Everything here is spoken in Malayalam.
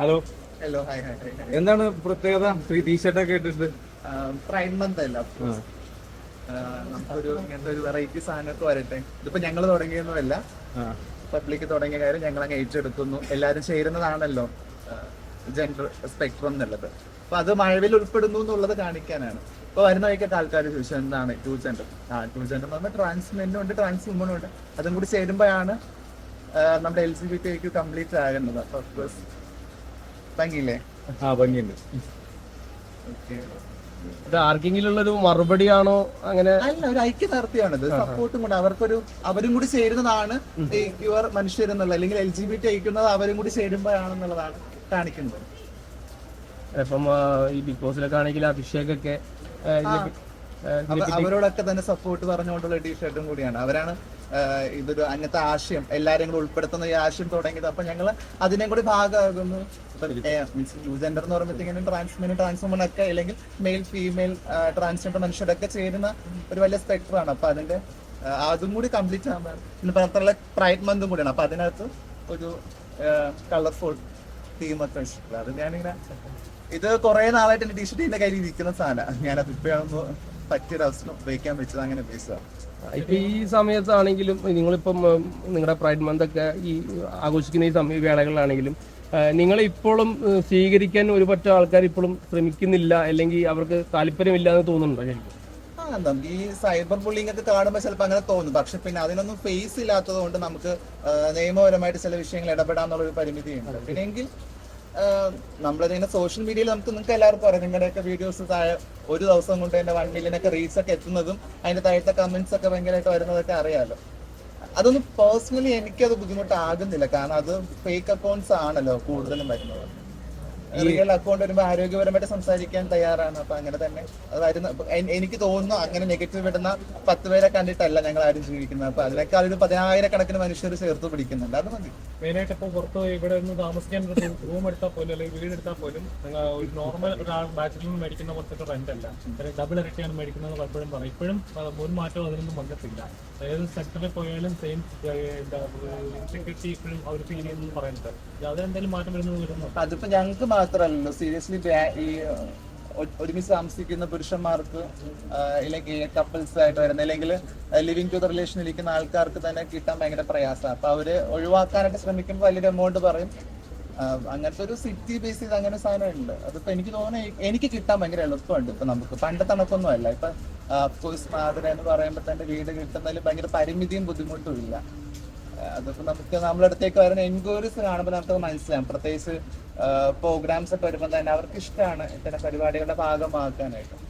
ഹലോ ഹലോ ഹായ് ഹായ് എന്താണ് പ്രത്യേകത? ഈ ടീഷർട്ട് ഒക്കെ ഇട്ടിട്ട്? പ്രൈം മന്ത് അല്ല. നമുക്കൊരു ഇങ്ങനത്തെ ഒരു വെറൈറ്റി സാധനമൊക്കെ വരട്ടെ. ഇതിപ്പോ ഞങ്ങൾ തുടങ്ങിയൊന്നുമല്ല. പബ്ലിക് തുടങ്ങിയ കാര്യം ഞങ്ങൾ അങ്ങ് ഏറ്റെടുക്കുന്നു. എല്ലാവരും ചേരുന്നതാണല്ലോ ജെൻഡർ സ്പെക്ട്രം എന്നുള്ളത്. അപ്പൊ അത് മഴവിൽ ഉൾപ്പെടുന്നു എന്നുള്ളത് കാണിക്കാനാണ്. ഇപ്പൊ വരുന്ന വഴിക്കൊക്കെ ആൾക്കാർ ചോദിച്ചു എന്താണ് ടു ജെൻഡർ ആ ടു ജെൻഡർ എന്ന് പറഞ്ഞാൽ ട്രാൻസ് മെന്നും ഉണ്ട് ട്രാൻസ് വുമണും ഉണ്ട്. അതും കൂടി ചേരുമ്പോഴാണ് നമ്മുടെ L C B T complete ആകുന്നത് അപ്പൊ ഭംഗിയില്ലേ? ആ ഭംഗിയുണ്ട്. ഇത് ആർക്കെങ്കിലും ഉള്ളൊരു മറുപടിയാണോ അങ്ങനെ? അല്ല ഒരു ഐക്യദാർഢ്യമാണ് ഇത് സപ്പോർട്ടും കൂടെ അവർക്കൊരു അവരും കൂടി ചേരുന്നതാണ് ഈ യുവർ മനുഷ്യരെന്നുള്ള അല്ലെങ്കിൽ എൽ ജി ബി ടി അയക്കുന്നത് അവരും കൂടി ചേരുമ്പോഴാണെന്നുള്ളതാണ് കാണിക്കുന്നത്. ഇപ്പം ഈ ബിഗ് ബോസിലൊക്കെ ആണെങ്കിൽ അഭിഷേകൊക്കെ അവരോടൊക്കെ തന്നെ സപ്പോർട്ട് പറഞ്ഞുകൊണ്ടുള്ള ടീഷർട്ടും കൂടിയാണ്. അവരാണ് ഇതൊരു അങ്ങനത്തെ ആശയം. എല്ലാരെയും കൂടെ ഉൾപ്പെടുത്തുന്ന ഈ ആശയം തുടങ്ങിയത്. അപ്പൊ ഞങ്ങൾ അതിനെ കൂടി ഭാഗമാകുന്നു. മീൻസ് ന്യൂ ജെൻഡർ എന്ന് പറയുമ്പോഴത്തേക്കും ട്രാൻസ്മെൻ ട്രാൻസ്വുമൺ ഒക്കെ അല്ലെങ്കിൽ മെയിൽ ഫീമെയിൽ ട്രാൻസ്ജെൻഡർ മനുഷ്യരൊക്കെ ചേരുന്ന ഒരു വലിയ സ്പെക്ടറാണ് അപ്പൊ അതിന്റെ അതും കൂടി കംപ്ലീറ്റ് ആകുമ്പോൾ പിന്നെ പറഞ്ഞിട്ടുള്ള പ്രൈഡ് മന്തും കൂടിയാണ്. അപ്പൊ അതിനകത്ത് ഒരു കളർഫുൾ തീമൊക്കെ ഇഷ്ടമില്ല അത് ഞാനിങ്ങനെ ഇത് കുറെ നാളായിട്ട് എന്റെ ടീഷർട്ട് എന്റെ കയ്യിൽ ഇരിക്കുന്ന സാധനം. ഞാനത് ഇപ്പോഴാണ് പറ്റിയൊരു അവസരം ഉപയോഗിക്കാൻ വെച്ചത് അങ്ങനെ ഉപയോഗിച്ചതാണ് ഇപ്പൊ ഈ സമയത്താണെങ്കിലും നിങ്ങളിപ്പം നിങ്ങളുടെ പ്രൈഡ് മന്ത് ഒക്കെ ഈ ആഘോഷിക്കുന്ന ഈ സമയ വേളകളിലാണെങ്കിലും നിങ്ങൾ ഇപ്പോഴും സ്വീകരിക്കാൻ ഒരു പറ്റം ആൾക്കാർ ഇപ്പോഴും ശ്രമിക്കുന്നില്ല അല്ലെങ്കിൽ അവർക്ക് താല്പര്യമില്ല എന്ന് തോന്നുന്നുണ്ടോ ശരിക്കും? നമുക്ക് ഈ സൈബർ ബുള്ളിംഗ് ഒക്കെ കാണുമ്പോൾ ചിലപ്പോൾ അങ്ങനെ തോന്നും. പക്ഷെ പിന്നെ അതിനൊന്നും ഫേസ് ഇല്ലാത്തത് കൊണ്ട് നമുക്ക് നിയമപരമായിട്ട് ചില വിഷയങ്ങൾ ഇടപെടാന്നുള്ള ഒരു പരിമിതിയുണ്ട്. പിന്നെ എങ്കിൽ നമ്മളിങ്ങനെ സോഷ്യൽ മീഡിയയിൽ നമുക്ക് നിങ്ങൾക്ക് എല്ലാവർക്കും അറിയാം. നിങ്ങളുടെയൊക്കെ വീഡിയോസ് താഴെ ഒരു ദിവസം കൊണ്ട് തന്നെ വൺ മില്യനൊക്കെ റീച്ച് ഒക്കെ എത്തുന്നതും അതിന്റെ താഴത്തെ കമന്റ്സ് ഒക്കെ ഭയങ്കരമായിട്ട് വരുന്നതൊക്കെ അറിയാലോ. അതൊന്നും പേഴ്സണലി എനിക്കത് ബുദ്ധിമുട്ടാകുന്നില്ല. കാരണം അത് ഫേക്ക് അക്കൗണ്ട്സ് ആണല്ലോ കൂടുതലും വരുന്നത്. റിയൽ അക്കൗണ്ട് വരുമ്പോൾ ആരോഗ്യപരമായിട്ട് സംസാരിക്കാൻ തയ്യാറാണ്. അപ്പൊ അങ്ങനെ തന്നെ അത് വരുന്ന എനിക്ക് തോന്നുന്നു അങ്ങനെ നെഗറ്റീവ് ഇടുന്ന പത്ത് പേരെ കണ്ടിട്ടല്ല ഞങ്ങൾ ആരും ജീവിക്കുന്നത്. അപ്പൊ അതിനേക്കാൾ ഒരു പതിനായിരക്കണക്കിന് മനുഷ്യർ ചേർത്ത് പിടിക്കുന്നുണ്ട്. അത് മതി. മെയിനായിട്ട് ഇപ്പൊ പുറത്ത് പോയി ഇവിടെ നിന്ന് താമസിക്കാൻ റൂം എടുത്താൽ പോലും അല്ലെങ്കിൽ വീട് എടുത്താൽ പോലും ഒരു നോർമൽ ഒരാൾ ബാച്ചിൽ നിന്ന് മേടിക്കുന്ന പോലത്തെ റെന്റ് അല്ല. ഡബിൾ ഇരട്ടിയാണ് മേടിക്കുന്നത് പലപ്പോഴും പറയും. ഇപ്പോഴും ഒരു മാറ്റവും അതിനൊന്നും വന്നിട്ടില്ല. ഏത് സെക്ടറിൽ പോയാലും സെയിം ഇൻസെക്യൂരിറ്റി ഇപ്പോഴും അവർ ഫീൽ ചെയ്യുന്നു പറയുന്നത്. അതിലെന്തെങ്കിലും മാറ്റം വരുന്നത് വരുന്നു അതിപ്പോ ഞങ്ങൾക്ക് മാത്രമല്ലല്ലോ സീരിയസ്ലി ഈ ഒരുമിച്ച് താമസിക്കുന്ന പുരുഷന്മാർക്ക് ഇല്ലെങ്കിൽ കപ്പിൾസ് ആയിട്ട് വരുന്ന അല്ലെങ്കിൽ ലിവിങ് ടു ദ റിലേഷൻ ഇരിക്കുന്ന ആൾക്കാർക്ക് തന്നെ കിട്ടാൻ ഭയങ്കര പ്രയാസമാണ്. അപ്പൊ അവർ ഒഴിവാക്കാനായിട്ട് ശ്രമിക്കുമ്പോൾ വലിയൊരു എമൗണ്ട് പറയും. അങ്ങനത്തെ ഒരു സിറ്റി ബേസ് ചെയ്ത് അങ്ങനെ സാധനം ഉണ്ട്. അതിപ്പോ എനിക്ക് തോന്നുന്നു എനിക്ക് കിട്ടാൻ ഭയങ്കര എളുപ്പമുണ്ട് ഇപ്പൊ നമുക്ക്. പണ്ടത്തെ കണക്കൊന്നും അല്ല. ഇപ്പൊ അഫ്കോഴ്സ് മാതൃ എന്ന് പറയുമ്പോൾ തന്നെ വീട് കിട്ടുന്നതിൽ ഭയങ്കര പരിമിതിയും ബുദ്ധിമുട്ടും ഇല്ല. ആ, അതിപ്പോ നമുക്ക് നമ്മളടുത്തേക്ക് വരുന്ന എൻക്വയറീസ് കാണുമ്പോൾ നമുക്ക് മനസ്സിലാവും. പ്രത്യേകിച്ച് പ്രോഗ്രാംസ് ഒക്കെ വരുമ്പോൾ തന്നെ അവർക്ക് ഇഷ്ടമാണ് ഇത്തരം പരിപാടികളുടെ ഭാഗമാക്കാനായിട്ട്.